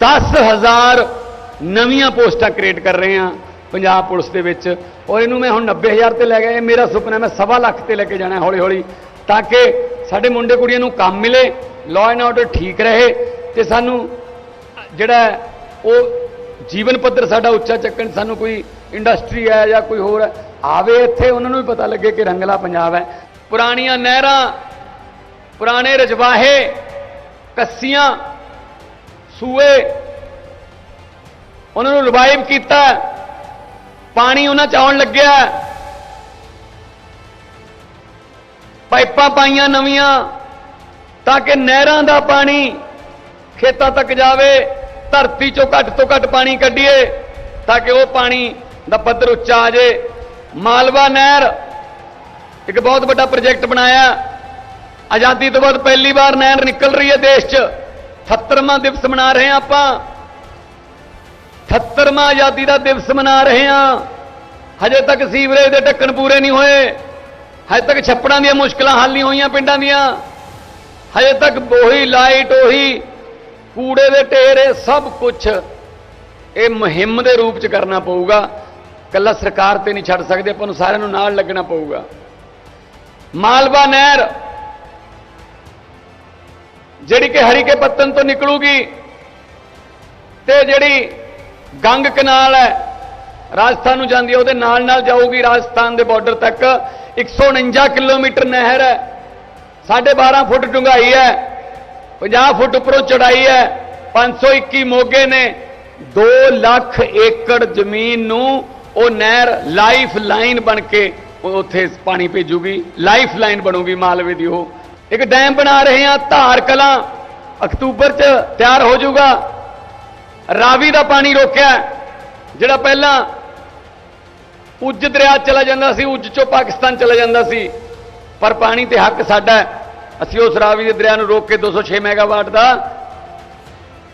10000 ਨਵੀਆਂ ਪੋਸਟਾਂ ਕ੍ਰੀਏਟ ਕਰ ਰਹੇ ਹਾਂ ਪੰਜਾਬ ਪੁਲਿਸ ਦੇ ਵਿੱਚ। ਔਰ ਇਹਨੂੰ ਮੈਂ ਹੁਣ 90000 ਤੇ ਲੈ ਗਿਆ ਇਹ ਮੇਰਾ ਸੁਪਨਾ ਮੈਂ ਸਵਾ ਲੱਖ ਤੇ ਲੈ ਕੇ ਜਾਣਾ ਹੌਲੀ ਹੌਲੀ ਤਾਂ ਕਿ ਸਾਡੇ ਮੁੰਡੇ ਕੁੜੀਆਂ ਨੂੰ ਕੰਮ ਮਿਲੇ ਲਾਅ ਐਂਡ ਆਰਡਰ ਠੀਕ ਰਹੇ ਤੇ ਸਾਨੂੰ ਜਿਹੜਾ ਉਹ ਜੀਵਨ ਪੱਧਰ ਸਾਡਾ ਉੱਚਾ ਚੱਕਣ, ਸਾਨੂੰ ਕੋਈ ਇੰਡਸਟਰੀ ਹੈ ਜਾਂ ਕੋਈ ਹੋਰ ਹੈ ਆਵੇ ਇੱਥੇ, ਉਹਨਾਂ ਨੂੰ ਵੀ ਪਤਾ ਲੱਗੇ ਕਿ ਰੰਗਲਾ ਪੰਜਾਬ ਹੈ। ਪੁਰਾਣੀਆਂ ਨਹਿਰਾਂ, ਪੁਰਾਣੇ ਰਜਵਾਹੇ, ਕੱਸੀਆਂ ਸੂਏ। ਉਹਨਾਂ ਨੂੰ ਰਿਵਾਈਵ ਕੀਤਾ। ਪਾਣੀ ਉਹਨਾਂ ਚ ਆਉਣ ਲੱਗਿਆ। ਪਾਈਪਾਂ ਪਾਈਆਂ ਨਵੀਆਂ ਤਾਂ ਕਿ ਨਹਿਰਾਂ ਦਾ ਪਾਣੀ ਖੇਤਾਂ ਤੱਕ ਜਾਵੇ, ਧਰਤੀ ਚੋਂ ਘੱਟ ਤੋਂ ਘੱਟ ਪਾਣੀ ਕੱਢੀਏ ਤਾਂ ਕਿ ਉਹ ਪਾਣੀ ਦਾ ਪੱਧਰ ਉੱਚਾ ਆ ਜੇ ਮਾਲਵਾ ਨਹਿਰ ਇੱਕ ਬਹੁਤ ਵੱਡਾ ਪ੍ਰੋਜੈਕਟ ਬਣਾਇਆ। ਆਜ਼ਾਦੀ ਤੋਂ ਬਾਅਦ ਪਹਿਲੀ ਵਾਰ ਨਹਿਰ ਨਿਕਲ ਰਹੀ ਹੈ ਦੇਸ਼ 'ਚ। 78ਵਾਂ ਦਿਵਸ ਮਨਾ ਰਹੇ ਹਾਂ ਆਪਾਂ। 78ਵਾਂ ਆਜ਼ਾਦੀ ਦਾ ਦਿਵਸ ਮਨਾ ਰਹੇ ਹਾਂ। ਹਜੇ ਤੱਕ ਸੀਵਰੇਜ ਦੇ ਢੱਕਣ ਪੂਰੇ ਨਹੀਂ ਹੋਏ। ਹਜੇ ਤੱਕ ਛੱਪੜਾਂ ਦੀਆਂ ਮੁਸ਼ਕਲਾਂ ਹੱਲ ਨਹੀਂ ਹੋਈਆਂ ਪਿੰਡਾਂ ਦੀਆਂ। ਹਜੇ ਤੱਕ ਉਹੀ ਲਾਈਟ ਉਹੀ ਕੂੜੇ ਦੇ ਢੇਰੇ ਸਭ ਕੁਝ ਇਹ ਮੁਹਿੰਮ ਦੇ ਰੂਪ ਚ ਕਰਨਾ ਪਊਗਾ। ਕੱਲਾ ਸਰਕਾਰ ਤੇ ਨਹੀਂ ਛੱਡ ਸਕਦੇ, ਆਪਾਂ ਨੂੰ ਸਾਰਿਆਂ ਨੂੰ ਨਾਲ ਲੱਗਣਾ ਪਊਗਾ। ਮਾਲਵਾ ਨਹਿਰ ਜਿਹੜੀ ਕਿ ਹਰੀਕੇ ਪੱਤਨ ਤੋਂ ਨਿਕਲੂਗੀ ਤੇ ਜਿਹੜੀ ਗੰਗ ਕਨਾਲ ਹੈ, ਰਾਜਸਥਾਨ ਨੂੰ ਜਾਂਦੀ ਹੈ, ਉਹਦੇ ਨਾਲ ਨਾਲ ਜਾਊਗੀ ਰਾਜਸਥਾਨ ਦੇ ਬਾਰਡਰ ਤੱਕ। 149 ਕਿਲੋਮੀਟਰ ਨਹਿਰ ਹੈ। 12.5 ਫੁੱਟ ਡੂੰਘਾਈ ਹੈ। 50 ਫੁੱਟ ਉੱਪਰੋਂ ਚੜਾਈ ਹੈ। 521 ਮੋਗੇ ਨੇ। 2 ਲੱਖ ਏਕੜ ਜ਼ਮੀਨ ਨੂੰ ਉਹ ਨਹਿਰ ਲਾਈਫ ਲਾਈਨ ਬਣ ਕੇ ਉੱਥੇ ਪਾਣੀ ਭੇਜੂਗੀ। ਲਾਈਫ ਲਾਈਨ ਬਣੂਗੀ ਮਾਲਵੇ ਦੀ ਉਹ। ਇੱਕ ਡੈਮ ਬਣਾ ਰਹੇ ਹਾਂ, ਧਾਰ ਕਲਾਂ। ਅਕਤੂਬਰ 'ਚ ਤਿਆਰ ਹੋ ਜਾਊਗਾ। ਰਾਵੀ ਦਾ ਪਾਣੀ ਰੋਕਿਆ। ਜਿਹੜਾ ਪਹਿਲਾਂ ਉੱਜ ਦਰਿਆ ਚਲਾ ਜਾਂਦਾ ਸੀ, ਉੱਜ ਚੋਂ ਪਾਕਿਸਤਾਨ ਚਲਾ ਜਾਂਦਾ ਸੀ। ਪਰ ਪਾਣੀ ਤੇ ਹੱਕ ਸਾਡਾ ਹੈ। ਅਸੀਂ ਉਸ ਰਾਵੀ ਦੇ ਦਰਿਆ ਨੂੰ ਰੋਕ ਕੇ 206 ਮੈਗਾਵਾਟ ਦਾ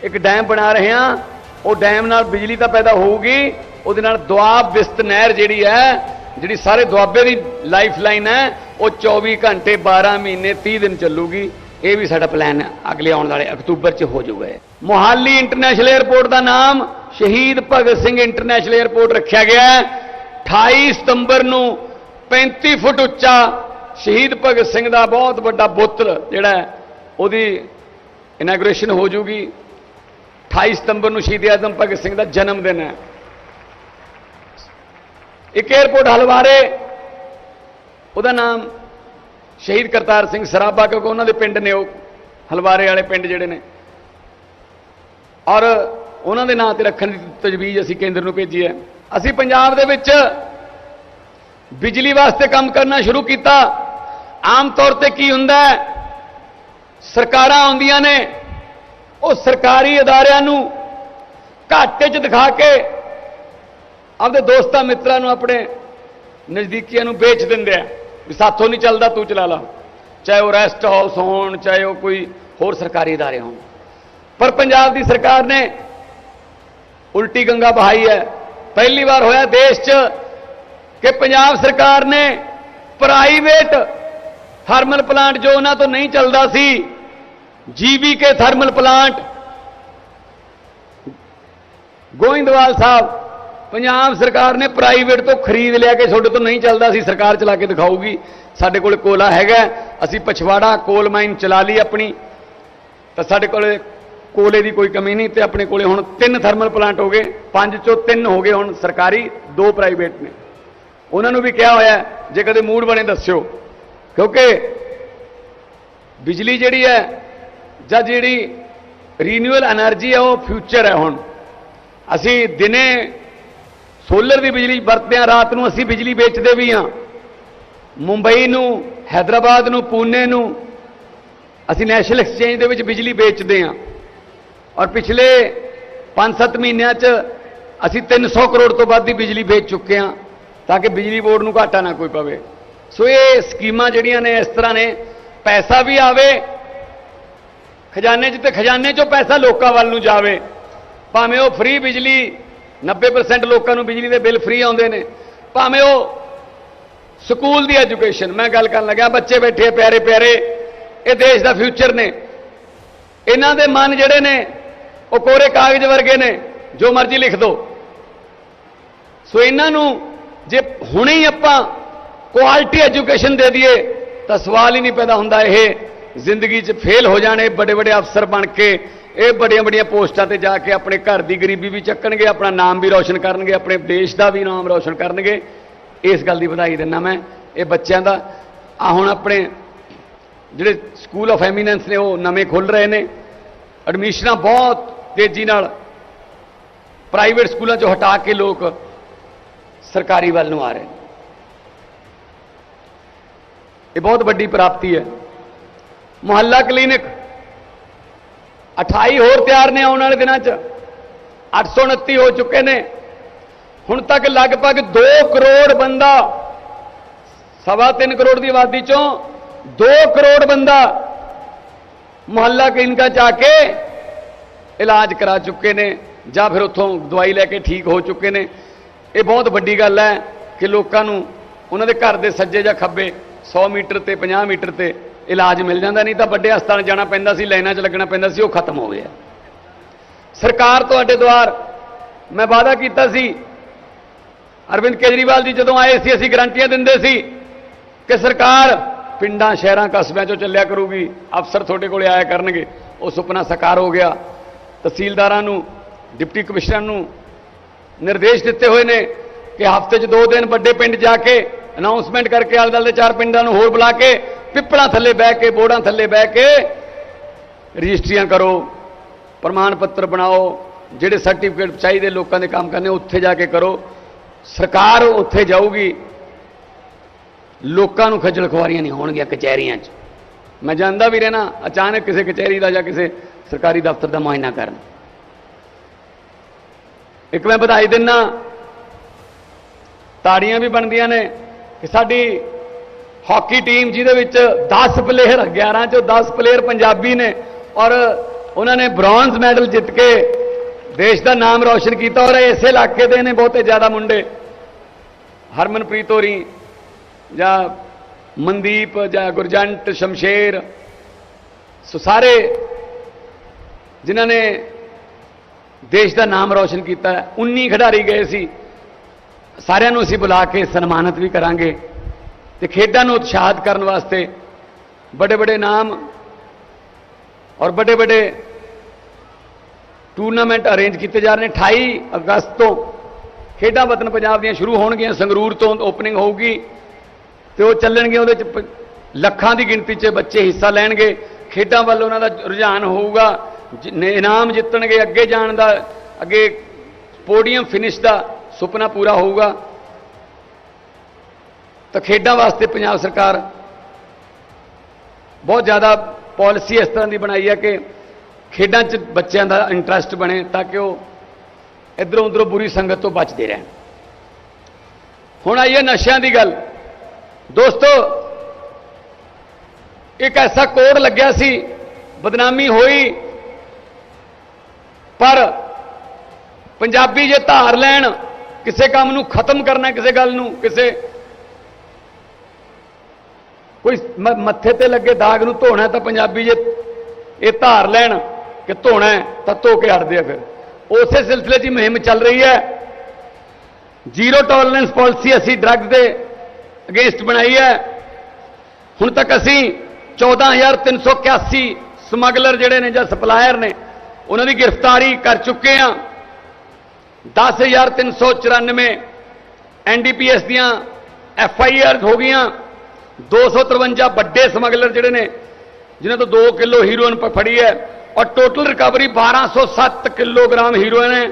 ਇੱਕ ਡੈਮ ਬਣਾ ਰਹੇ ਹਾਂ। ਉਹ ਡੈਮ ਨਾਲ ਬਿਜਲੀ ਤਾਂ ਪੈਦਾ ਹੋਊਗੀ। ਉਹਦੇ ਨਾਲ ਦੁਆਬ ਵਿਸਤ ਨਹਿਰ ਜਿਹੜੀ ਹੈ, ਜਿਹੜੀ ਸਾਰੇ ਦੁਆਬੇ ਦੀ ਲਾਈਫ ਲਾਈਨ ਹੈ ਉਹ 24 ਘੰਟੇ 12 ਮਹੀਨੇ 30 ਦਿਨ ਚੱਲੂਗੀ। ਇਹ ਵੀ ਸਾਡਾ ਪਲਾਨ ਅਗਲੇ ਆਉਣ ਵਾਲੇ ਅਕਤੂਬਰ 'ਚ ਹੋ ਜਾਊਗਾ ਮੋਹਾਲੀ ਇੰਟਰਨੈਸ਼ਨਲ 에ਅਰਪੋਰਟ ਦਾ ਨਾਮ ਸ਼ਹੀਦ ਭਗਤ ਸਿੰਘ ਇੰਟਰਨੈਸ਼ਨਲ 에ਅਰਪੋਰਟ ਰੱਖਿਆ ਗਿਆ ਹੈ। 28 ਸਤੰਬਰ ਨੂੰ 35 ਫੁੱਟ ਉੱਚਾ ਸ਼ਹੀਦ ਭਗਤ ਸਿੰਘ ਦਾ ਬਹੁਤ ਵੱਡਾ ਬੁੱਤਲ ਜਿਹੜਾ ਉਹਦੀ ਇਨੋਗ੍ਰੇਸ਼ਨ ਹੋ ਜੂਗੀ 28 ਸਤੰਬਰ ਨੂੰ ਸ਼ਹੀਦ ਆਜ਼ਮ ਭਗਤ ਸਿੰਘ ਦਾ ਜਨਮ ਦਿਨ ਹੈ। ਇੱਕ 에ਅਰਪੋਰਟ ਹਲਵਾਰੇ ਉਹਦਾ ਨਾਮ ਸ਼ਹੀਦ ਕਰਤਾਰ ਸਿੰਘ ਸਰਾਭਾ, ਕਿਉਂਕਿ ਉਹਨਾਂ ਦੇ ਪਿੰਡ ਨੇ ਉਹ, ਹਲਵਾਰੇ ਵਾਲੇ ਪਿੰਡ ਜਿਹੜੇ ਨੇ। ਔਰ ਉਹਨਾਂ ਦੇ ਨਾਂ ਤੇ ਰੱਖਣ ਦੀ ਤਜਵੀਜ਼ ਅਸੀਂ ਕੇਂਦਰ ਨੂੰ ਭੇਜੀ ਹੈ। ਅਸੀਂ ਪੰਜਾਬ ਦੇ ਵਿੱਚ ਬਿਜਲੀ ਵਾਸਤੇ ਕੰਮ ਕਰਨਾ ਸ਼ੁਰੂ ਕੀਤਾ। ਆਮ ਤੌਰ ਤੇ ਕੀ ਹੁੰਦਾ ਹੈ? ਸਰਕਾਰਾਂ ਆਉਂਦੀਆਂ ਨੇ, ਉਹ ਸਰਕਾਰੀ ਅਦਾਰਿਆਂ ਨੂੰ ਘਾਟੇ 'ਚ ਦਿਖਾ ਕੇ ਆਪਦੇ ਦੋਸਤਾਂ ਮਿੱਤਰਾਂ ਨੂੰ ਆਪਣੇ ਨਜ਼ਦੀਕੀਆਂ ਨੂੰ ਵੇਚ ਦਿੰਦੇ ਆ। ਵੀ ਸਾਥੋਂ ਨਹੀਂ ਚੱਲਦਾ ਤੂੰ ਚਲਾ ਲਾ ਚਾਹੇ ਉਹ ਰੈਸਟ ਹਾਊਸ ਹੋਣ ਚਾਹੇ ਉਹ ਕੋਈ ਹੋਰ ਸਰਕਾਰੀ ادارے ਹੋਣ ਪਰ ਪੰਜਾਬ ਦੀ ਸਰਕਾਰ ਨੇ ਉਲਟੀ ਗੰਗਾ ਬਹਾਈ ਹੈ ਪਹਿਲੀ ਵਾਰ ਹੋਇਆ ਦੇਸ਼ 'ਚ ਕਿ ਪੰਜਾਬ ਸਰਕਾਰ ਨੇ ਪ੍ਰਾਈਵੇਟ ਥਰਮਲ ਪਲਾਂਟ ਜੋ ਉਹਨਾਂ ਤੋਂ ਨਹੀਂ ਚੱਲਦਾ ਸੀ GVK thermal plant Goindwal Sahib Punjab ਸਰਕਾਰ ਨੇ ਪ੍ਰਾਈਵੇਟ ਤੋਂ ਖਰੀਦ ਲਿਆ ਕੇ ਤੁਹਾਡੇ ਤੋਂ ਨਹੀਂ ਚੱਲਦਾ ਸੀ ਸਰਕਾਰ ਚਲਾ ਕੇ ਦਿਖਾਊਗੀ। ਸਾਡੇ ਕੋਲ ਕੋਲਾ ਹੈਗਾ, ਅਸੀਂ ਪਛਵਾੜਾ ਕੋਲ ਮਾਈਨ ਚਲਾ ਲਈ ਆਪਣੀ। ਤਾਂ ਸਾਡੇ ਕੋਲ ਕੋਲੇ ਦੀ ਕੋਈ ਕਮੀ ਨਹੀਂ ਤੇ ਆਪਣੇ ਕੋਲੇ ਹੁਣ ਤਿੰਨ ਥਰਮਲ ਪਲਾਂਟ ਹੋ ਗਏ, ਪੰਜ ਚੋਂ ਤਿੰਨ ਹੋ ਗਏ ਹੁਣ ਸਰਕਾਰੀ, ਦੋ ਪ੍ਰਾਈਵੇਟ ਨੇ। ਉਹਨਾਂ ਨੂੰ ਵੀ ਕਿਹਾ ਹੋਇਆ, ਜੇ ਕਦੇ ਮੂਡ ਬਣੇ ਦੱਸਿਓ। ਕਿਉਂਕਿ ਬਿਜਲੀ ਜਿਹੜੀ ਹੈ ਜਾਂ ਜਿਹੜੀ ਰੀਨਿਊਅਲ એનર્ਜੀ ਹੈ ਉਹ ਫਿਊਚਰ ਹੈ ਹੁਣ। ਅਸੀਂ ਦਿਨੇ ਸੋਲਰ ਦੀ ਬਿਜਲੀ ਵਰਤਦੇ ਆ ਰਾਤ ਨੂੰ ਅਸੀਂ ਬਿਜਲੀ ਵੇਚਦੇ ਵੀ ਆ ਮੁੰਬਈ ਨੂੰ ਹైదరాబాద్ ਨੂੰ, ਪੂਨੇ ਨੂੰ ਅਸੀਂ ਨੈਸ਼ਨਲ ਐਕਸਚੇਂਜ ਦੇ ਵਿੱਚ ਬਿਜਲੀ ਵੇਚਦੇ ਆ ਔਰ ਪਿਛਲੇ 5-7 ਮਹੀਨਿਆਂ 'ਚ ਅਸੀਂ 300 ਕਰੋੜ ਤੋਂ ਵੱਧ ਦੀ ਬਿਜਲੀ ਵੇਚ ਚੁੱਕੇ ਆ ਤਾਂ ਕਿ ਬਿਜਲੀ ਬੋਰਡ ਨੂੰ ਘਾਟਾ ਨਾ ਕੋਈ ਪਵੇ। ਸੋ ਇਹ ਸਕੀਮਾਂ ਜਿਹੜੀਆਂ ਨੇ ਇਸ ਤਰ੍ਹਾਂ ਨੇ, ਪੈਸਾ ਵੀ ਆਵੇ, ਖਜ਼ਾਨੇ 'ਚ ਤੇ ਖਜ਼ਾਨੇ 'ਚੋਂ ਪੈਸਾ ਲੋਕਾਂ ਵੱਲ ਨੂੰ ਜਾਵੇ। ਭਾਵੇਂ ਉਹ ਫ੍ਰੀ ਬਿਜਲੀ 90% ਲੋਕਾਂ ਨੂੰ ਬਿਜਲੀ ਦੇ ਬਿੱਲ ਫ੍ਰੀ ਆਉਂਦੇ ਨੇ। ਭਾਵੇਂ ਉਹ ਸਕੂਲ ਦੀ ਐਜੂਕੇਸ਼ਨ, ਮੈਂ ਗੱਲ ਕਰਨ ਲੱਗਾ ਬੱਚੇ ਬੈਠੇ ਪਿਆਰੇ ਪਿਆਰੇ, ਇਹ ਦੇਸ਼ ਦਾ ਫਿਊਚਰ ਨੇ। ਇਹਨਾਂ ਦੇ ਮਨ ਜਿਹੜੇ ਨੇ, ਉਹ ਕੋਰੇ ਕਾਗਜ਼ ਵਰਗੇ ਨੇ, ਜੋ ਮਰਜ਼ੀ ਲਿਖ ਦਿਓ ਸੋ ਇਹਨਾਂ ਨੂੰ ਜੇ ਹੁਣੇ ਹੀ ਆਪਾਂ ਕੁਆਲਿਟੀ ਐਜੂਕੇਸ਼ਨ ਦੇ ਦਈਏ, ਤਾਂ ਸਵਾਲ ਹੀ ਨਹੀਂ ਪੈਦਾ ਹੁੰਦਾ, ਇਹ ਜ਼ਿੰਦਗੀ 'ਚ ਫੇਲ ਹੋ ਜਾਣੇ ਵੱਡੇ ਵੱਡੇ ਅਫਸਰ ਬਣ ਕੇ ਇਹ ਵੱਡੀਆਂ ਵੱਡੀਆਂ ਪੋਸਟਾਂ ਤੇ ਜਾ ਕੇ ਆਪਣੇ ਘਰ ਦੀ ਗਰੀਬੀ ਵੀ ਚੱਕਣਗੇ, ਆਪਣਾ ਨਾਮ ਵੀ ਰੌਸ਼ਨ ਕਰਨਗੇ, ਆਪਣੇ ਦੇਸ਼ ਦਾ ਵੀ ਨਾਮ ਰੌਸ਼ਨ ਕਰਨਗੇ। ਇਸ ਗੱਲ ਦੀ ਵਧਾਈ ਦਿੰਦਾ ਮੈਂ, ਇਹ ਬੱਚਿਆਂ ਦਾ। ਆ ਹੁਣ ਆਪਣੇ ਜਿਹੜੇ ਸਕੂਲ ਆਫ ਐਮੀਨੈਂਸ ਨੇ, ਉਹ ਨਵੇਂ ਖੁੱਲ ਰਹੇ ਨੇ। ਐਡਮਿਸ਼ਨਾਂ ਬਹੁਤ ਤੇਜ਼ੀ ਨਾਲ ਪ੍ਰਾਈਵੇਟ ਸਕੂਲਾਂ ਚੋਂ ਹਟਾ ਕੇ ਲੋਕ ਸਰਕਾਰੀ ਵੱਲ ਨੂੰ ਆ ਰਹੇ ਨੇ। ਇਹ ਬਹੁਤ ਵੱਡੀ ਪ੍ਰਾਪਤੀ ਹੈ। ਮੁਹੱਲਾ ਕਲੀਨਿਕ 28 ਹੋਰ ਤਿਆਰ ਨੇ ਆਉਣ ਵਾਲੇ ਦਿਨਾਂ 'ਚ। 829 ਹੋ ਚੁੱਕੇ ਨੇ। ਹੁਣ ਤੱਕ ਲਗਭਗ 2 ਕਰੋੜ ਬੰਦਾ, ਸਵਾ ਤਿੰਨ ਕਰੋੜ ਦੀ ਆਬਾਦੀ ਚੋਂ 2 ਕਰੋੜ ਬੰਦਾ ਮੁਹੱਲਾ ਕਲੀਨਿਕਾਂ 'ਚ ਆ ਕੇ ਇਲਾਜ ਕਰਾ ਚੁੱਕੇ ਨੇ ਜਾਂ ਫਿਰ ਉੱਥੋਂ ਦਵਾਈ ਲੈ ਕੇ ਠੀਕ ਹੋ ਚੁੱਕੇ ਨੇ। ਇਹ ਬਹੁਤ ਵੱਡੀ ਗੱਲ ਹੈ ਕਿ ਲੋਕਾਂ ਨੂੰ ਉਹਨਾਂ ਦੇ ਘਰ ਦੇ ਸੱਜੇ ਜਾਂ ਖੱਬੇ 100 ਮੀਟਰ ਤੇ 50 ਮੀਟਰ ਤੇ ਇਲਾਜ ਮਿਲ ਜਾਂਦਾ, ਨਹੀਂ ਤਾਂ ਵੱਡੇ ਹਸਪਤਾਲ ਜਾਣਾ ਪੈਂਦਾ ਸੀ, ਲਾਈਨਾਂ 'ਚ ਲੱਗਣਾ ਪੈਂਦਾ ਸੀ, ਉਹ ਖਤਮ ਹੋ ਗਿਆ। ਸਰਕਾਰ ਤੁਹਾਡੇ ਦੁਆਰ, ਮੈਂ ਵਾਅਦਾ ਕੀਤਾ ਸੀ, ਅਰਵਿੰਦ ਕੇਜਰੀਵਾਲ ਜੀ ਜਦੋਂ ਆਏ ਸੀ, ਅਸੀਂ ਗਰੰਟੀਆਂ ਦਿੰਦੇ ਸੀ ਕਿ ਸਰਕਾਰ ਪਿੰਡਾਂ, ਸ਼ਹਿਰਾਂ, ਕਸਬਿਆਂ 'ਚੋਂ ਚੱਲਿਆ ਕਰੂਗੀ, ਅਫਸਰ ਤੁਹਾਡੇ ਕੋਲੇ ਆਇਆ ਕਰਨਗੇ, ਉਹ ਸੁਪਨਾ ਸਾਕਾਰ ਹੋ ਗਿਆ। ਤਹਿਸੀਲਦਾਰਾਂ ਨੂੰ, ਡਿਪਟੀ ਕਮਿਸ਼ਨਰ ਨੂੰ ਨਿਰਦੇਸ਼ ਦਿੱਤੇ ਹੋਏ ਨੇ ਕਿ ਹਫ਼ਤੇ 'ਚ ਦੋ ਦਿਨ ਵੱਡੇ ਪਿੰਡ ਜਾ ਕੇ ਅਨਾਉਂਸਮੈਂਟ ਕਰਕੇ ਆਲੇ ਦੁਆਲੇ ਦੇ ਚਾਰ ਪਿੰਡਾਂ ਨੂੰ ਹੋਰ ਬੁਲਾ ਕੇ ਪਿੱਪਲਾਂ ਥੱਲੇ ਬਹਿ ਕੇ, ਬੋੜਾਂ ਥੱਲੇ ਬਹਿ ਕੇ ਰਜਿਸਟਰੀਆਂ ਕਰੋ, ਪ੍ਰਮਾਣ ਪੱਤਰ ਬਣਾਓ, ਜਿਹੜੇ ਸਰਟੀਫਿਕੇਟ ਚਾਹੀਦੇ ਲੋਕਾਂ ਦੇ ਕੰਮ ਕਰਨੇ, ਉੱਥੇ ਜਾ ਕੇ ਕਰੋ। ਸਰਕਾਰ ਉੱਥੇ ਜਾਊਗੀ। ਲੋਕਾਂ ਨੂੰ ਖੱਜਲ ਖੁਆਰੀਆਂ ਨਹੀਂ ਹੋਣਗੀਆਂ ਕਚਹਿਰੀਆਂ 'ਚ। ਮੈਂ ਜਾਂਦਾ ਵੀ ਰਹਿਣਾ, ਅਚਾਨਕ ਕਿਸੇ ਕਚਹਿਰੀ ਦਾ ਜਾਂ ਕਿਸੇ ਸਰਕਾਰੀ ਦਫ਼ਤਰ ਦਾ ਮੁਆਇਨਾ ਕਰਨ। ਇੱਕ ਮੈਂ ਵਧਾਈ ਦਿੰਨਾ। ਤਾੜੀਆਂ ਵੀ ਬਣਦੀਆਂ ਨੇ ਕਿ ਸਾਡੀ ਹਾਕੀ ਟੀਮ ਜਿਹਦੇ ਵਿੱਚ 10 ਪਲੇਅਰ 11 ਚੋਂ 10 ਪਲੇਅਰ ਪੰਜਾਬੀ ਨੇ ਔਰ ਉਹਨਾਂ ਨੇ ਬ੍ਰੌਂਜ਼ ਮੈਡਲ ਜਿੱਤ ਕੇ ਦੇਸ਼ ਦਾ ਨਾਮ ਰੌਸ਼ਨ ਕੀਤਾ ਔਰ ਇਸੇ ਇਲਾਕੇ ਦੇ ਨੇ ਬਹੁਤੇ ਜ਼ਿਆਦਾ ਮੁੰਡੇ। ਹਰਮਨਪ੍ਰੀਤ ਹੋਰੀ ਜਾਂ ਮਨਦੀਪ ਜਾਂ ਗੁਰਜੰਟ, ਸ਼ਮਸ਼ੇਰ, ਸੋ ਸਾਰੇ ਜਿਨ੍ਹਾਂ ਨੇ ਦੇਸ਼ ਦਾ ਨਾਮ ਰੌਸ਼ਨ ਕੀਤਾ ਹੈ। 19 ਖਿਡਾਰੀ ਗਏ ਸੀ। ਸਾਰਿਆਂ ਨੂੰ ਅਸੀਂ ਬੁਲਾ ਕੇ ਸਨਮਾਨਿਤ ਵੀ ਕਰਾਂਗੇ। ਤੇ ਖੇਡਾਂ ਨੂੰ ਉਤਸ਼ਾਹਿਤ ਕਰਨ ਵਾਸਤੇ ਵੱਡੇ ਵੱਡੇ ਨਾਮ ਔਰ ਵੱਡੇ ਵੱਡੇ ਟੂਰਨਾਮੈਂਟ ਅਰੇਂਜ ਕੀਤੇ ਜਾ ਰਹੇ ਨੇ। 28 ਅਗਸਤ ਤੋਂ ਖੇਡਾਂ ਵਤਨ ਪੰਜਾਬ ਦੀਆਂ ਸ਼ੁਰੂ ਹੋਣਗੀਆਂ। ਸੰਗਰੂਰ ਤੋਂ ਓਪਨਿੰਗ ਹੋਊਗੀ ਤੇ ਉਹ ਚੱਲਣਗੇ ਉਹਦੇ ਚ ਪ- ਲੱਖਾਂ ਦੀ ਗਿਣਤੀ 'ਚ ਬੱਚੇ ਹਿੱਸਾ ਲੈਣਗੇ। ਖੇਡਾਂ ਵੱਲ ਉਹਨਾਂ ਦਾ ਰੁਝਾਨ ਹੋਊਗਾ। ਜਿ- ਇਨਾਮ ਜਿੱਤਣਗੇ। ਅੱਗੇ ਜਾਣ ਦਾ, ਅੱਗੇ ਪੋਡੀਅਮ ਫਿਨਿਸ਼ ਦਾ ਸੁਪਨਾ ਪੂਰਾ ਹੋਊਗਾ। ਤਾਂ ਖੇਡਾਂ ਵਾਸਤੇ ਪੰਜਾਬ ਸਰਕਾਰ ਬਹੁਤ ਜ਼ਿਆਦਾ ਪਾਲਿਸੀ ਇਸ ਤਰ੍ਹਾਂ ਦੀ ਬਣਾਈ ਹੈ ਕਿ ਖੇਡਾਂ 'ਚ ਬੱਚਿਆਂ ਦਾ ਇੰਟਰਸਟ ਬਣੇ ਤਾਂ ਕਿ ਉਹ ਇਧਰੋਂ ਉਧਰੋਂ ਬੁਰੀ ਸੰਗਤ ਤੋਂ ਬਚਦੇ ਰਹਿਣ। ਹੁਣ ਆਈਏ ਨਸ਼ਿਆਂ ਦੀ ਗੱਲ। ਦੋਸਤੋ, ਇੱਕ ਐਸਾ ਕੋਡ ਲੱਗਿਆ ਸੀ, ਬਦਨਾਮੀ ਹੋਈ, ਪਰ ਪੰਜਾਬੀ ਜੇ ਧਾਰ ਲੈਣ, ਕਿਸੇ ਕੰਮ ਨੂੰ ਖਤਮ ਕਰਨਾ ਕਿਸੇ ਗੱਲ ਨੂੰ, ਕਿਸੇ ਕੋਈ ਮ- ਮੱਥੇ ਤੇ ਲੱਗੇ ਦਾਗ ਨੂੰ ਧੋਣਾ ਤਾਂ ਪੰਜਾਬੀ ਜੇ ਇਹ ਧਾਰ ਲੈਣ ਕਿ ਧੋਣਾ ਤਾਂ ਧੋ ਕੇ ਹਟਦੇ ਆ ਫਿਰ। ਉਸੇ ਸਿਲਸਿਲੇ 'ਚ ਮੁਹਿੰਮ ਚੱਲ ਰਹੀ ਹੈ। ਜ਼ੀਰੋ ਟੋਲਰੈਂਸ ਪਾਲਿਸੀ ਅਸੀਂ ਡਰੱਗ ਦੇ ਅਗੇਂਸਟ ਬਣਾਈ ਹੈ। ਹੁਣ ਤੱਕ ਅਸੀਂ 14381 ਸਮਗਲਰ ਜਿਹੜੇ ਨੇ ਜਾਂ ਸਪਲਾਇਰ ਨੇ, ਉਹਨਾਂ ਦੀ ਗ੍ਰਿਫਤਾਰੀ ਕਰ ਚੁੱਕੇ ਹਾਂ। 10394 ਐਨਡੀਪੀਐਸ ਦੀਆਂ ਐਫ ਆਈ ਆਰ ਹੋ ਗਈਆਂ। 253 ਵੱਡੇ ਸਮਗਲਰ ਜਿਹੜੇ ਨੇ, ਜਿਨ੍ਹਾਂ ਤੋਂ 2 ਕਿਲੋ ਹੀਰੋਇਨ ਫੜੀ ਹੈ ਔਰ ਟੋਟਲ ਰਿਕਵਰੀ 1207 ਕਿਲੋਗ੍ਰਾਮ ਹੀਰੋਇਨ ਹੈ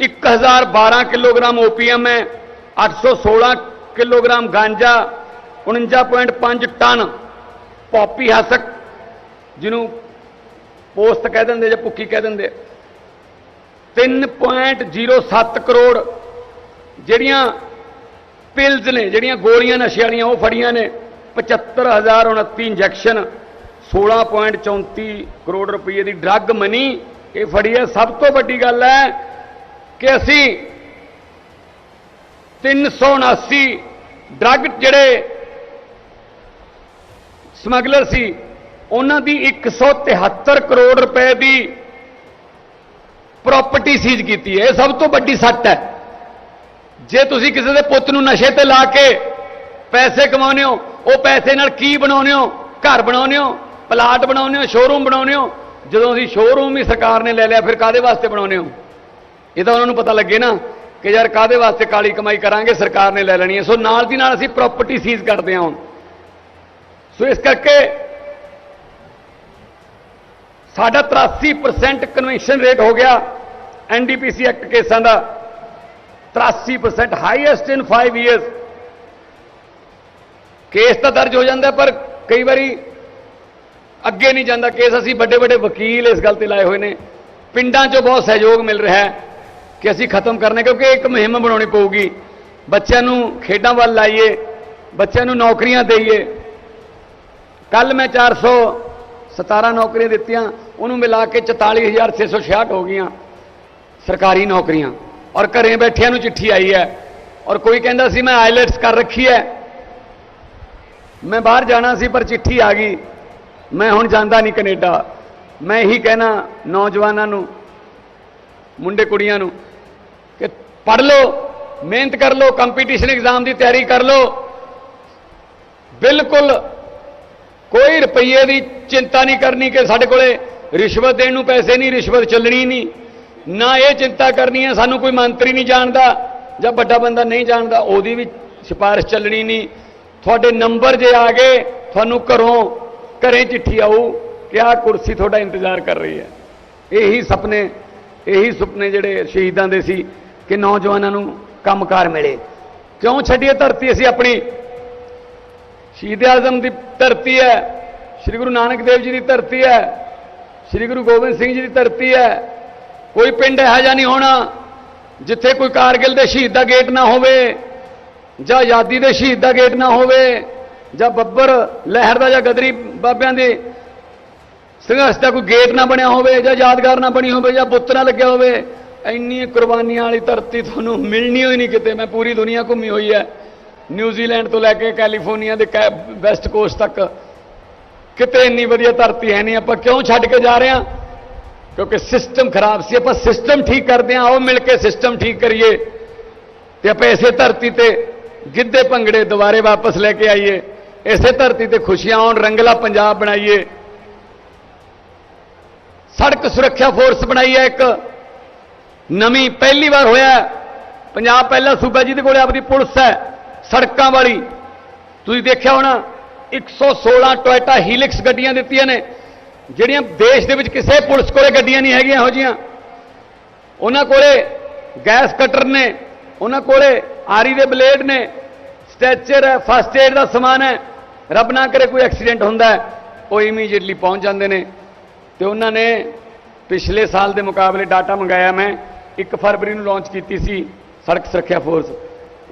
1012 ਕਿਲੋਗ੍ਰਾਮ ਓਪੀਐਮ ਹੈ 816 ਕਿਲੋਗ੍ਰਾਮ ਗਾਂਜਾ 49.5 ਟਨ ਪੌਪੀ ਹਸਕ, ਜਿਹਨੂੰ ਪੋਸਟ ਕਹਿ ਦਿੰਦੇ ਜਾਂ ਭੁੱਕੀ ਕਹਿ ਦਿੰਦੇ 3.07 ਕਰੋੜ ਜਿਹੜੀਆਂ ਪਿਲਜ਼ ਨੇ, ਜਿਹੜੀਆਂ ਗੋਲੀਆਂ ਨਸ਼ੇ ਵਾਲੀਆਂ ਉਹ ਫੜੀਆਂ ਨੇ। 75029 ਇੰਜੈਕਸ਼ਨ 16.34 ਕਰੋੜ ਰੁਪਏ ਦੀ ਡਰੱਗ ਮਨੀ। ਇਹ ਫੜੀ ਹੈ ਸਭ ਤੋਂ ਵੱਡੀ ਗੱਲ ਹੈ ਕਿ ਅਸੀਂ 379 ਡਰੱਗ ਜਿਹੜੇ ਸਮਗਲਰ ਸੀ, ਉਹਨਾਂ ਦੀ 173 ਕਰੋੜ ਰੁਪਏ ਦੀ ਪ੍ਰਾਪਰਟੀ ਸੀਜ਼ ਕੀਤੀ ਹੈ। ਇਹ ਸਭ ਤੋਂ ਵੱਡੀ ਸੱਟ ਹੈ। ਜੇ ਤੁਸੀਂ ਕਿਸੇ ਦੇ ਪੁੱਤ ਨੂੰ ਨਸ਼ੇ ਤੇ ਲਾ ਕੇ ਪੈਸੇ ਕਮਾਉਂਦੇ ਹੋ ਉਹ ਪੈਸੇ ਨਾਲ ਕੀ ਬਣਾਉਂਦੇ ਹੋ? ਘਰ ਬਣਾਉਂਦੇ ਹੋ? ਪਲਾਟ ਬਣਾਉਂਦੇ ਹੋ? ਸ਼ੋਰੂਮ ਬਣਾਉਂਦੇ ਹੋ? ਜਦੋਂ ਅਸੀਂ ਸ਼ੋਰੂਮ ਹੀ ਸਰਕਾਰ ਨੇ ਲੈ ਲਿਆ, ਫਿਰ ਕਾਦੇ ਵਾਸਤੇ ਬਣਾਉਂਦੇ ਹੋ? ਇਹ ਤਾਂ ਉਹਨਾਂ ਨੂੰ ਪਤਾ ਲੱਗੇ ਨਾ ਕਿ ਯਾਰ ਕਾਦੇ ਵਾਸਤੇ ਕਾਲੀ ਕਮਾਈ ਕਰਾਂਗੇ, ਸਰਕਾਰ ਨੇ ਲੈ ਲੈਣੀ ਹੈ। ਸੋ ਨਾਲ ਦੀ ਨਾਲ ਅਸੀਂ ਪ੍ਰਾਪਰਟੀ ਸੀਜ਼ ਕਰਦੇ ਹਾਂ ਹੁਣ। ਸੋ ਇਸ ਕਰਕੇ ਸਾਡਾ 83% ਕਨਵੈਂਸ਼ਨ ਰੇਟ ਹੋ ਗਿਆ ਐਨਡੀਪੀਸੀ ਐਕਟ ਕੇਸਾਂ ਦਾ। 83% ਹਾਈਐਸਟ ਇਨ 5 ਇਅਰਸ ਕੇਸ ਤਾਂ ਦਰਜ ਹੋ ਜਾਂਦਾ, ਪਰ ਕਈ ਵਾਰੀ ਅੱਗੇ ਨਹੀਂ ਜਾਂਦਾ ਕੇਸ। ਅਸੀਂ ਵੱਡੇ ਵੱਡੇ ਵਕੀਲ ਇਸ ਗੱਲ ਤੇ ਲਾਏ ਹੋਏ ਨੇ। ਪਿੰਡਾਂ 'ਚੋਂ ਬਹੁਤ ਸਹਿਯੋਗ ਮਿਲ ਰਿਹਾ ਹੈ ਕਿ ਅਸੀਂ ਖਤਮ ਕਰਨਾ ਕਿਉਂਕਿ ਇੱਕ ਮੁਹਿੰਮ ਬਣਾਉਣੀ ਪਊਗੀ। ਬੱਚਿਆਂ ਨੂੰ ਖੇਡਾਂ ਵੱਲ ਲਾਈਏ, ਬੱਚਿਆਂ ਨੂੰ ਨੌਕਰੀਆਂ ਦੇਈਏ। ਕੱਲ ਮੈਂ 417 ਨੌਕਰੀਆਂ ਦਿੱਤੀਆਂ, ਉਹਨੂੰ ਮਿਲਾ ਕੇ 44666 ਹੋ ਗਈਆਂ ਸਰਕਾਰੀ ਨੌਕਰੀਆਂ। ਔਰ ਘਰੇ ਬੈਠਿਆਂ ਨੂੰ ਚਿੱਠੀ ਆਈ ਹੈ। ਔਰ ਕੋਈ ਕਹਿੰਦਾ ਸੀ, ਮੈਂ ਆਈਲੈਟਸ ਕਰ ਰੱਖੀ ਹੈ। ਮੈਂ ਬਾਹਰ ਜਾਣਾ ਸੀ, ਪਰ ਚਿੱਠੀ ਆ ਗਈ। ਮੈਂ ਹੁਣ ਜਾਂਦਾ ਨਹੀਂ ਕੈਨੇਡਾ। ਮੈਂ ਇਹੀ ਕਹਿਣਾ ਨੌਜਵਾਨਾਂ ਨੂੰ, ਮੁੰਡੇ ਕੁੜੀਆਂ ਨੂੰ, ਕਿ ਪੜ੍ਹ ਲਓ, ਮਿਹਨਤ ਕਰ ਲਓ ਕੰਪੀਟੀਸ਼ਨ ਐਗਜ਼ਾਮ ਦੀ ਤਿਆਰੀ ਕਰ ਲਓ। ਬਿਲਕੁਲ ਕੋਈ ਰੁਪਈਏ ਦੀ ਚਿੰਤਾ ਨਹੀਂ ਕਰਨੀ ਕਿ ਸਾਡੇ ਕੋਲੇ ਰਿਸ਼ਵਤ ਦੇਣ ਨੂੰ ਪੈਸੇ ਨਹੀਂ, ਰਿਸ਼ਵਤ ਚੱਲਣੀ ਨਹੀਂ। ਨਾ ਇਹ ਚਿੰਤਾ ਕਰਨੀ ਹੈ, ਸਾਨੂੰ ਕੋਈ ਮੰਤਰੀ ਨਹੀਂ ਜਾਣਦਾ ਜਾਂ ਵੱਡਾ ਬੰਦਾ ਨਹੀਂ ਜਾਣਦਾ, ਉਹਦੀ ਵੀ ਸਿਫਾਰਿਸ਼ ਚੱਲਣੀ ਨਹੀਂ। ਤੁਹਾਡੇ ਨੰਬਰ ਜੇ ਆ ਗਏ, ਤੁਹਾਨੂੰ ਘਰੋਂ ਘਰੇ ਚਿੱਠੀ ਆਊ ਕਿ ਆਹ ਕੁਰਸੀ ਤੁਹਾਡਾ ਇੰਤਜ਼ਾਰ ਕਰ ਰਹੀ ਹੈ। ਇਹੀ ਸੁਪਨੇ ਇਹੀ ਸੁਪਨੇ ਜਿਹੜੇ ਸ਼ਹੀਦਾਂ ਦੇ ਸੀ ਕਿ ਨੌਜਵਾਨਾਂ ਨੂੰ ਕੰਮਕਾਰ ਮਿਲੇ। ਕਿਉਂ ਛੱਡੀਏ ਧਰਤੀ ਅਸੀਂ ਆਪਣੀ? ਸ਼ਹੀਦ ਆਜ਼ਮ ਦੀ ਧਰਤੀ ਹੈ, ਸ੍ਰੀ ਗੁਰੂ ਨਾਨਕ ਦੇਵ ਜੀ ਦੀ ਧਰਤੀ ਹੈ, ਸ੍ਰੀ ਗੁਰੂ ਗੋਬਿੰਦ ਸਿੰਘ ਜੀ ਦੀ ਧਰਤੀ ਹੈ। ਕੋਈ ਪਿੰਡ ਇਹੋ ਜਿਹਾ ਨਹੀਂ ਹੋਣਾ ਜਿੱਥੇ ਕੋਈ ਕਾਰਗਿਲ ਦੇ ਸ਼ਹੀਦ ਦਾ ਗੇਟ ਨਾ ਹੋਵੇ। ਜਾਂ ਆਜ਼ਾਦੀ ਦੇ ਸ਼ਹੀਦ ਦਾ ਗੇਟ ਨਾ ਹੋਵੇ, ਜਾਂ ਬੱਬਰ ਲਹਿਰ ਦਾ ਜਾਂ ਗਦਰੀ ਬਾਬਿਆਂ ਦੇ ਸੰਘਰਸ਼ ਦਾ ਕੋਈ ਗੇਟ ਨਾ ਬਣਿਆ ਹੋਵੇ, ਜਾਂ ਯਾਦਗਾਰ ਨਾ ਬਣੀ ਹੋਵੇ, ਜਾਂ ਬੁੱਤ ਨਾ ਲੱਗਿਆ ਹੋਵੇ ਇੰਨੀ ਕੁਰਬਾਨੀਆਂ ਵਾਲੀ ਧਰਤੀ ਤੁਹਾਨੂੰ ਮਿਲਣੀ ਹੋਈ ਨਹੀਂ ਕਿਤੇ। ਮੈਂ ਪੂਰੀ ਦੁਨੀਆ ਘੁੰਮੀ ਹੋਈ ਹੈ। ਨਿਊਜ਼ੀਲੈਂਡ ਤੋਂ ਲੈ ਕੇ ਕੈਲੀਫੋਰਨੀਆ ਦੇ ਵੈਸਟ ਕੋਸਟ ਤੱਕ। ਕਿਤੇ ਇੰਨੀ ਵਧੀਆ ਧਰਤੀ ਹੈ ਨਹੀਂ। ਆਪਾਂ ਕਿਉਂ ਛੱਡ ਕੇ ਜਾ ਰਹੇ ਹਾਂ? ਕਿਉਂਕਿ ਸਿਸਟਮ ਖਰਾਬ ਸੀ। ਆਪਾਂ ਸਿਸਟਮ ਠੀਕ ਕਰਦੇ ਹਾਂ ਆਓ ਮਿਲ ਕੇ ਸਿਸਟਮ ਠੀਕ ਕਰੀਏ। ਤੇ ਆਪਾਂ ਇਸੇ ਧਰਤੀ ਤੇ ਗਿੱਧੇ ਭੰਗੜੇ ਦੁਬਾਰੇ ਵਾਪਸ ਲੈ ਕੇ ਆਈਏ, ਇਸੇ ਧਰਤੀ ਤੇ ਖੁਸ਼ੀਆਂ ਆਉਣ, ਰੰਗਲਾ ਪੰਜਾਬ ਬਣਾਈਏ। ਸੜਕ ਸੁਰੱਖਿਆ ਫੋਰਸ ਬਣਾਈ ਹੈ ਇੱਕ। ਨਵੀਂ ਪਹਿਲੀ ਵਾਰ ਹੋਇਆ ਪੰਜਾਬ ਪਹਿਲਾ ਸੂਬਾ ਜਿਹਦੇ ਕੋਲੇ ਆਪਣੀ ਪੁਲਿਸ ਹੈ, ਸੜਕਾਂ ਵਾਲੀ। ਤੁਸੀਂ ਦੇਖਿਆ ਹੋਣਾ 116 ਟੋਇਟਾ ਹੀਲਿਕਸ ਗੱਡੀਆਂ ਦਿੱਤੀਆਂ ਨੇ, ਜਿਹੜੀਆਂ ਦੇਸ਼ ਦੇ ਵਿੱਚ ਕਿਸੇ ਪੁਲਿਸ ਕੋਲੇ ਗੱਡੀਆਂ ਨਹੀਂ ਹੈਗੀਆਂ ਇਹੋ ਜੀਆਂ ਉਹਨਾਂ ਕੋਲੇ ਗੈਸ ਕਟਰ ਨੇ, ਉਹਨਾਂ ਕੋਲੇ ਆਰੀ ਦੇ ਬਲੇਡ ਨੇ। ਸਟ੍ਰੈਚਰ ਹੈ, ਫਸਟ ਏਡ ਦਾ ਸਮਾਨ ਹੈ। ਰੱਬ ਨਾ ਕਰੇ ਕੋਈ ਐਕਸੀਡੈਂਟ ਹੁੰਦਾ ਉਹ ਇਮੀਡੀਏਟਲੀ ਪਹੁੰਚ ਜਾਂਦੇ ਨੇ। ਤੇ ਉਹਨਾਂ ਨੇ ਪਿਛਲੇ ਸਾਲ ਦੇ ਮੁਕਾਬਲੇ ਡਾਟਾ ਮੰਗਾਇਆ ਮੈਂ 1 ਫਰਵਰੀ ਨੂੰ ਲਾਂਚ ਕੀਤੀ ਸੀ ਸੜਕ ਸੁਰੱਖਿਆ ਫੋਰਸ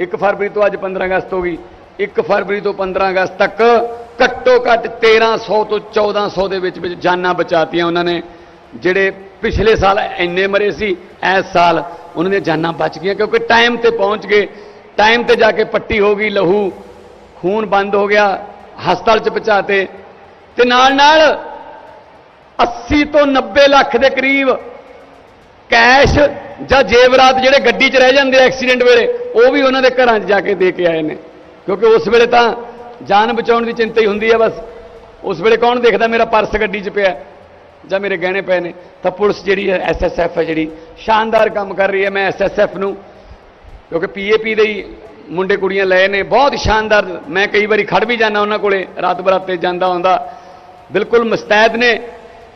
1 ਫਰਵਰੀ ਤੋਂ ਅੱਜ 15 ਅਗਸਤ ਹੋ ਗਈ। 1 ਫਰਵਰੀ ਤੋਂ 15 ਅਗਸਤ ਤੱਕ ਘੱਟੋ ਘੱਟ 1300 ਤੋਂ 1400 ਦੇ ਵਿੱਚ ਵਿੱਚ ਜਾਨਾਂ ਬਚਾਤੀਆਂ ਉਹਨਾਂ ਨੇ, ਜਿਹੜੇ ਪਿਛਲੇ ਸਾਲ ਇੰਨੇ ਮਰੇ ਸੀ, ਇਸ ਸਾਲ ਉਹਨਾਂ ਦੀਆਂ ਜਾਨਾਂ ਬਚ ਗਈਆਂ, ਕਿਉਂਕਿ ਟਾਈਮ ਤੇ ਪਹੁੰਚ ਗਏ। ਟਾਈਮ ਤੇ ਜਾ ਕੇ ਪੱਟੀ ਹੋ ਗਈ, ਲਹੂ, ਖੂਨ ਬੰਦ ਹੋ ਗਿਆ, ਹਸਪਤਾਲ ਚ ਪਹੁੰਚਾਤੇ। ਤੇ ਨਾਲ ਨਾਲ 80 ਤੋਂ 90 ਲੱਖ ਦੇ ਕਰੀਬ ਕੈਸ਼ ਜਾਂ ਜੇਵਰਾਤ ਜਿਹੜੇ ਗੱਡੀ 'ਚ ਰਹਿ ਜਾਂਦੇ ਐਕਸੀਡੈਂਟ ਵੇਲੇ, ਉਹ ਵੀ ਉਹਨਾਂ ਦੇ ਘਰਾਂ 'ਚ ਜਾ ਕੇ ਦੇ ਕੇ ਆਏ ਨੇ। ਕਿਉਂਕਿ ਉਸ ਵੇਲੇ ਤਾਂ ਜਾਨ ਬਚਾਉਣ ਦੀ ਚਿੰਤਾ ਹੀ ਹੁੰਦੀ ਹੈ ਬਸ। ਉਸ ਵੇਲੇ ਕੌਣ ਦੇਖਦਾ ਮੇਰਾ ਪਰਸ ਗੱਡੀ 'ਚ ਪਿਆ? ਜਾਂ ਮੇਰੇ ਗਹਿਣੇ ਪਏ ਨੇ, ਤਾਂ ਪੁਲਿਸ ਜਿਹੜੀ ਹੈ ਐਸਐਸਐਫ ਹੈ ਜਿਹੜੀ, ਸ਼ਾਨਦਾਰ ਕੰਮ ਕਰ ਰਹੀ ਹੈ। ਮੈਂ ਐਸਐਸਐਫ ਨੂੰ, ਕਿਉਂਕਿ ਪੀਏਪੀ ਦੇ ਹੀ ਮੁੰਡੇ ਕੁੜੀਆਂ ਲਏ ਨੇ, ਬਹੁਤ ਸ਼ਾਨਦਾਰ। ਮੈਂ ਕਈ ਵਾਰੀ ਖੜ ਵੀ ਜਾਂਦਾ ਉਹਨਾਂ ਕੋਲੇ, ਰਾਤ ਬਰਾਤੇ ਜਾਂਦਾ ਹੁੰਦਾ। ਬਿਲਕੁਲ ਮੁਸਤੈਦ ਨੇ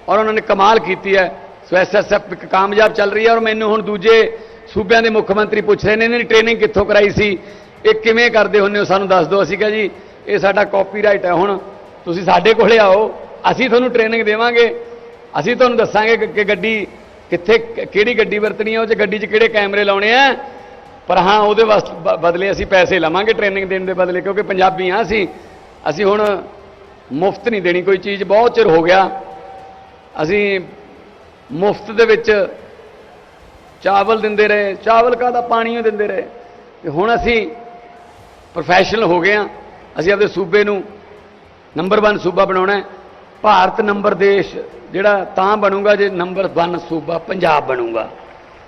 ਔਰ ਉਹਨਾਂ ਨੇ ਕਮਾਲ ਕੀਤੀ ਹੈ। ਸੋ ਐਸਐਸਐਫ ਇੱਕ ਕਾਮਯਾਬ ਚੱਲ ਰਹੀ ਹੈ ਔਰ ਮੈਨੂੰ ਹੁਣ ਦੂਜੇ ਸੂਬਿਆਂ ਦੇ ਮੁੱਖ ਮੰਤਰੀ ਪੁੱਛ ਰਹੇ ਨੇ, ਇਹਨਾਂ ਦੀ ਟ੍ਰੇਨਿੰਗ ਕਿੱਥੋਂ ਕਰਾਈ ਸੀ? ਇਹ ਕਿਵੇਂ ਕਰਦੇ ਹੁੰਦੇ ਹੋ? ਸਾਨੂੰ ਦੱਸ ਦਿਓ ਅਸੀਂ ਕਿਹਾ ਜੀ, ਇਹ ਸਾਡਾ ਕਾਪੀਰਾਈਟ ਹੈ ਹੁਣ। ਤੁਸੀਂ ਸਾਡੇ ਕੋਲੇ ਆਓ, ਅਸੀਂ ਤੁਹਾਨੂੰ ਟ੍ਰੇਨਿੰਗ ਦੇਵਾਂਗੇ। ਅਸੀਂ ਤੁਹਾਨੂੰ ਦੱਸਾਂਗੇ ਕਿ- ਕਿ ਗੱਡੀ ਕਿੱਥੇ ਕਿਹੜੀ ਗੱਡੀ ਵਰਤਣੀ ਹੈ ਉਹ 'ਚ ਗੱਡੀ 'ਚ ਕਿਹੜੇ ਕੈਮਰੇ ਲਾਉਣੇ ਆ। ਪਰ ਹਾਂ, ਉਹਦੇ ਵਾਸਤੇ ਬਦਲੇ ਅਸੀਂ ਪੈਸੇ ਲਵਾਂਗੇ ਟ੍ਰੇਨਿੰਗ ਦੇਣ ਦੇ ਬਦਲੇ, ਕਿਉਂਕਿ ਪੰਜਾਬੀ ਹਾਂ ਅਸੀਂ। ਅਸੀਂ ਹੁਣ ਮੁਫਤ ਨਹੀਂ ਦੇਣੀ ਕੋਈ ਚੀਜ਼, ਬਹੁਤ ਚਿਰ ਹੋ ਗਿਆ। ਅਸੀਂ ਮੁਫਤ ਦੇ ਵਿੱਚ ਚਾਵਲ ਦਿੰਦੇ ਰਹੇ, ਚਾਵਲ ਕਾਹਦਾ ਪਾਣੀ ਦਿੰਦੇ ਰਹੇ। ਤੇ ਹੁਣ ਅਸੀਂ ਪ੍ਰੋਫੈਸ਼ਨਲ ਹੋ ਗਏ ਆ ਅਸੀਂ ਆਪਣੇ ਸੂਬੇ ਨੂੰ ਨੰਬਰ 1 ਸੂਬਾ ਬਣਾਉਣਾ ਹੈ। ਭਾਰਤ ਨੰਬਰ ਦੇਸ਼ ਜਿਹੜਾ ਤਾਂ ਬਣੂਗਾ ਜੇ ਨੰਬਰ 1 ਸੂਬਾ ਪੰਜਾਬ ਬਣੂਗਾ।